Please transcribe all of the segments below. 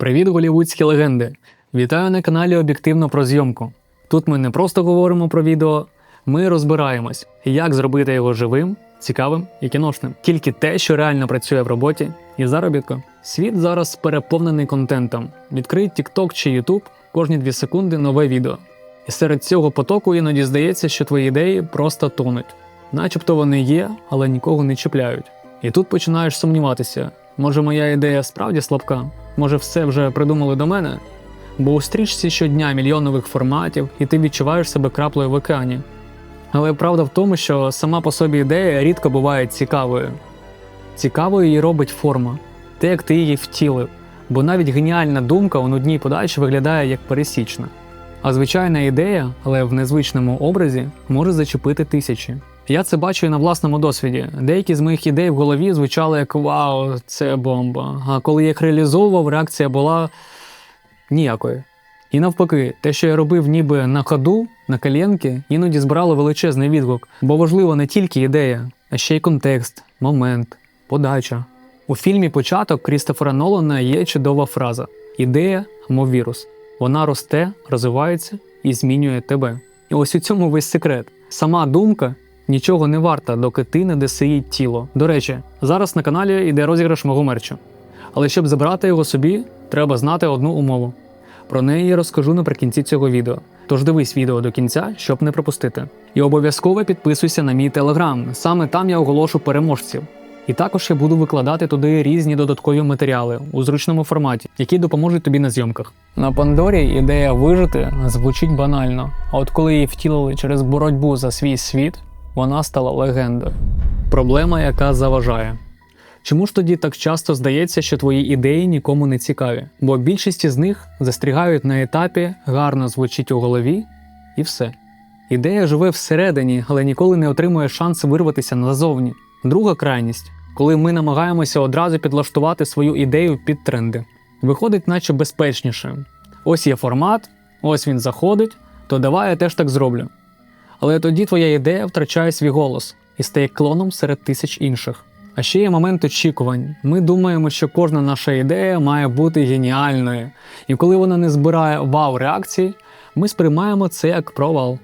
Привіт, голівудські легенди! Вітаю на каналі Об'єктивно про зйомку. Тут ми не просто говоримо про відео, ми розбираємось, як зробити його живим, цікавим і кіношним. Тільки те, що реально працює в роботі і заробітку. Світ зараз переповнений контентом. Відкрий TikTok чи YouTube, кожні дві секунди нове відео. І серед цього потоку іноді здається, що твої ідеї просто тонуть. Начебто вони є, але нікого не чіпляють. І тут починаєш сумніватися: може моя ідея справді слабка, може все вже придумали до мене? Бо у стрічці щодня мільйон нових форматів, і ти відчуваєш себе краплею в океані. Але правда в тому, що сама по собі ідея рідко буває цікавою. Цікавою її робить форма, те, як ти її втілив, бо навіть геніальна думка у нудній подачі виглядає як пересічна. А звичайна ідея, але в незвичному образі, може зачепити тисячі. Я це бачу і на власному досвіді. Деякі з моїх ідей в голові звучали як Вау, це бомба. А коли я їх реалізовував, реакція була ніякої. І навпаки, те, що я робив ніби на ходу, на коленки, іноді збирало величезний відгук, бо важливо не тільки ідея, а ще й контекст, момент, подача. У фільмі Початок Крістофера Нолана є чудова фраза: ідея, мов вірус. Вона росте, розвивається і змінює тебе. І ось у цьому весь секрет. Сама думка нічого не варта, доки ти не даси тіло. До речі, зараз на каналі йде розіграш мого мерчу. Але щоб забрати його собі, треба знати одну умову. Про неї я розкажу наприкінці цього відео. Тож дивись відео до кінця, щоб не пропустити. І обов'язково підписуйся на мій телеграм. Саме там я оголошу переможців. І також я буду викладати туди різні додаткові матеріали у зручному форматі, які допоможуть тобі на зйомках. На Пандорі ідея вижити звучить банально, а от коли її втілили через боротьбу за свій світ, вона стала легендою. Проблема, яка заважає. Чому ж тоді так часто здається, що твої ідеї нікому не цікаві? Бо більшість з них застрягають на етапі, гарно звучить у голові, і все. Ідея живе всередині, але ніколи не отримує шанс вирватися назовні. Друга крайність, коли ми намагаємося одразу підлаштувати свою ідею під тренди. Виходить, наче безпечніше. Ось є формат, ось він заходить, то давай я теж так зроблю. Але тоді твоя ідея втрачає свій голос і стає клоном серед тисяч інших. А ще є момент очікувань. Ми думаємо, що кожна наша ідея має бути геніальною, і коли вона не збирає вау-реакцій, ми сприймаємо це як провал.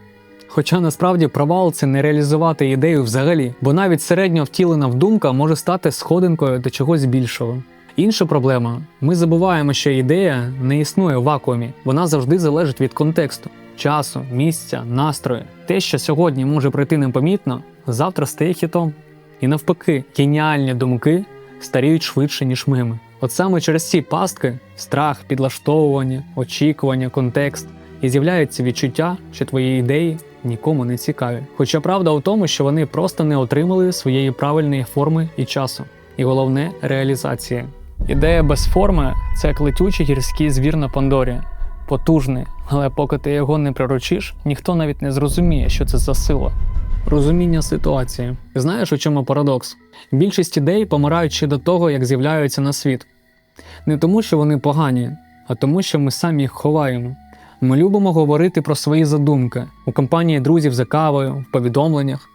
Хоча насправді провал це не реалізувати ідею взагалі, бо навіть середньо втілена вдумка може стати сходинкою до чогось більшого. Інша проблема: ми забуваємо, що ідея не існує в вакуумі, вона завжди залежить від контексту, часу, місця, настрою. Те, що сьогодні може пройти непомітно, завтра стає хітом. І навпаки, геніальні думки старіють швидше, ніж мими. От саме через ці пастки страх, підлаштовування, очікування, контекст і з'являється відчуття, що твої ідеї нікому не цікаві. Хоча правда у тому, що вони просто не отримали своєї правильної форми і часу. І головне реалізація. Ідея без форми це як летючий гірський звір на Пандорі. Потужний, але поки ти його не приручиш, ніхто навіть не зрозуміє, що це за сила. Розуміння ситуації. Знаєш, у чому парадокс? Більшість ідей помирають ще до того, як з'являються на світ. Не тому, що вони погані, а тому, що ми самі їх ховаємо. Ми любимо говорити про свої задумки у компанії друзів за кавою, в повідомленнях.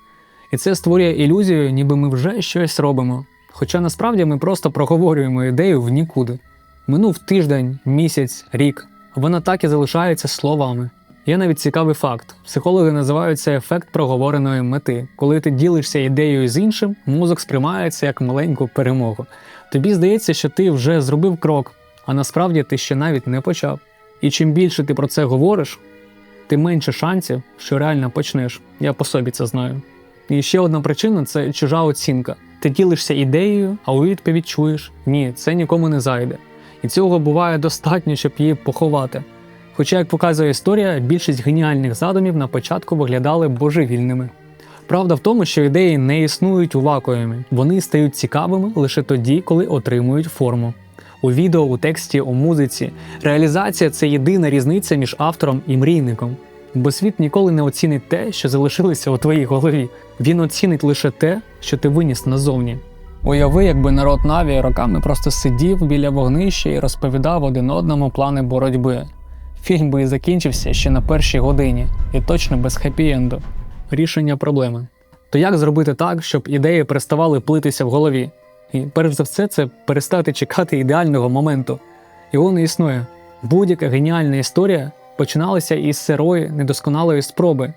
І це створює ілюзію, ніби ми вже щось робимо. Хоча насправді ми просто проговорюємо ідею в нікуди. Минув тиждень, місяць, рік. Вона так і залишається словами. Є навіть цікавий факт: психологи називають це ефект проговореної мети. Коли ти ділишся ідеєю з іншим, мозок сприймається як маленьку перемогу. Тобі здається, що ти вже зробив крок, а насправді ти ще навіть не почав. І чим більше ти про це говориш, тим менше шансів, що реально почнеш. Я по собі це знаю. І ще одна причина це чужа оцінка. Ти ділишся ідеєю, а у відповідь чуєш ні, це нікому не зайде. І цього буває достатньо, щоб її поховати. Хоча, як показує історія, більшість геніальних задумів на початку виглядали божевільними. Правда в тому, що ідеї не існують у вакуумі, вони стають цікавими лише тоді, коли отримують форму. У відео, у тексті, у музиці. Реалізація це єдина різниця між автором і мрійником. Бо світ ніколи не оцінить те, що залишилося у твоїй голові. Він оцінить лише те, що ти виніс назовні. Уяви, якби народ Наві роками просто сидів біля вогнища і розповідав один одному плани боротьби. Фільм би і закінчився ще на першій годині, і точно без хеппі-енду. Рішення проблеми. То як зробити так, щоб ідеї переставали плитися в голові? І перш за все, це перестати чекати ідеального моменту. Його не існує. Будь-яка геніальна історія починалася із сирої, недосконалої спроби.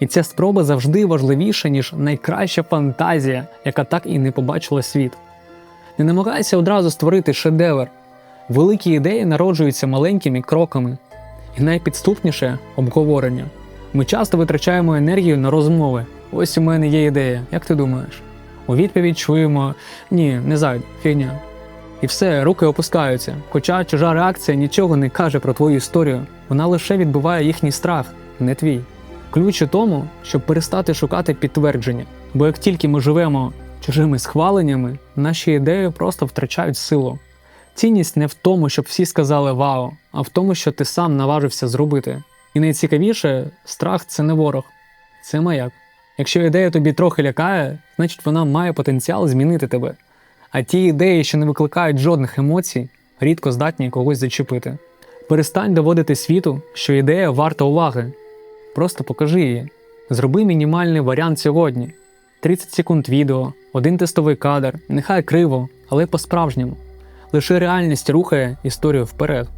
І ця спроба завжди важливіша, ніж найкраща фантазія, яка так і не побачила світ. Не намагайся одразу створити шедевр. Великі ідеї народжуються маленькими кроками. І найпідступніше обговорення. Ми часто витрачаємо енергію на розмови. Ось у мене є ідея, як ти думаєш? У відповідь чуємо ні, не зайде, фігня. І все, руки опускаються. Хоча чужа реакція нічого не каже про твою історію, вона лише відбиває їхній страх, не твій. Ключ у тому, щоб перестати шукати підтвердження. Бо як тільки ми живемо чужими схваленнями, наші ідеї просто втрачають силу. Цінність не в тому, щоб всі сказали вау, а в тому, що ти сам наважився зробити. І найцікавіше, страх це не ворог, це маяк. Якщо ідея тобі трохи лякає, значить вона має потенціал змінити тебе. А ті ідеї, що не викликають жодних емоцій, рідко здатні когось зачепити. Перестань доводити світу, що ідея варта уваги. Просто покажи її. Зроби мінімальний варіант сьогодні: 30 секунд відео, один тестовий кадр, нехай криво, але по-справжньому. Лише реальність рухає історію вперед.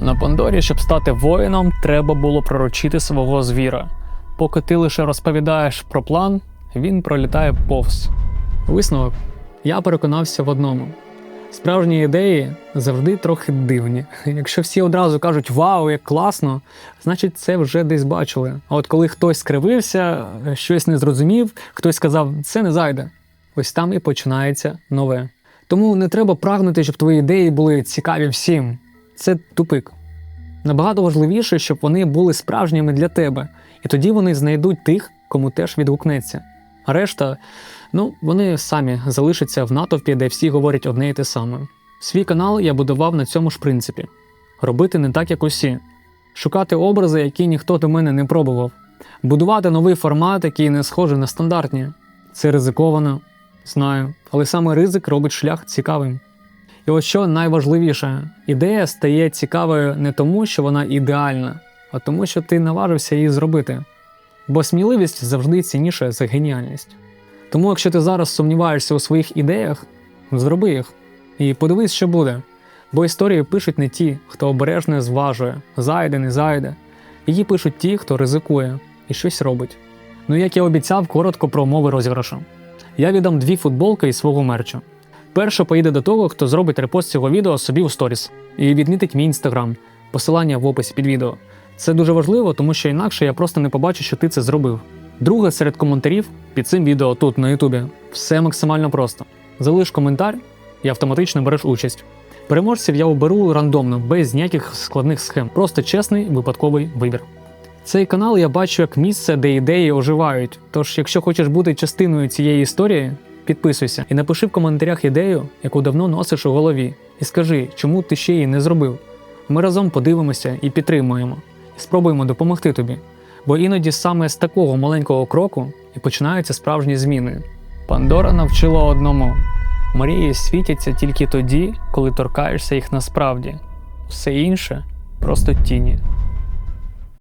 На Пандорі, щоб стати воїном, треба було пророчити свого звіра. Поки ти лише розповідаєш про план, він пролітає повз. Висновок. Я переконався в одному: справжні ідеї завжди трохи дивні. Якщо всі одразу кажуть Вау, як класно, значить це вже десь бачили. А от коли хтось скривився, щось не зрозумів, хтось сказав, це не зайде. Ось там і починається нове. Тому не треба прагнути, щоб твої ідеї були цікаві всім. Це тупик. Набагато важливіше, щоб вони були справжніми для тебе, і тоді вони знайдуть тих, кому теж відгукнеться. А решта, ну, вони самі залишаться в натовпі, де всі говорять одне і те саме. Свій канал я будував на цьому ж принципі: робити не так, як усі, шукати образи, які ніхто до мене не пробував, будувати новий формат, який не схожий на стандартні. Це ризиковано, знаю, але саме ризик робить шлях цікавим. І ось що найважливіше, ідея стає цікавою не тому, що вона ідеальна, а тому, що ти наважився її зробити. Бо сміливість завжди цінніша за геніальність. Тому, якщо ти зараз сумніваєшся у своїх ідеях, зроби їх і подивись, що буде. Бо історії пишуть не ті, хто обережно зважує, зайде, не зайде. Її пишуть ті, хто ризикує і щось робить. Ну як я обіцяв, коротко про умови розіграшу. Я віддам дві футболки із свого мерчу. Перша поїде до того, хто зробить репост цього відео собі у сторіс і відмітить мій інстаграм, посилання в описі під відео. Це дуже важливо, тому що інакше я просто не побачу, що ти це зробив. Друге, серед коментарів під цим відео тут на Ютубі все максимально просто. Залиш коментар і автоматично береш участь. Переможців я оберу рандомно, без ніяких складних схем. Просто чесний випадковий вибір. Цей канал я бачу як місце, де ідеї оживають. Тож, якщо хочеш бути частиною цієї історії, підписуйся і напиши в коментарях ідею, яку давно носиш у голові, і скажи, чому ти ще її не зробив. Ми разом подивимося і підтримуємо, спробуємо допомогти тобі. Бо іноді саме з такого маленького кроку і починаються справжні зміни. Пандора навчила одному: мрії світяться тільки тоді, коли торкаєшся їх насправді. Все інше просто тіні.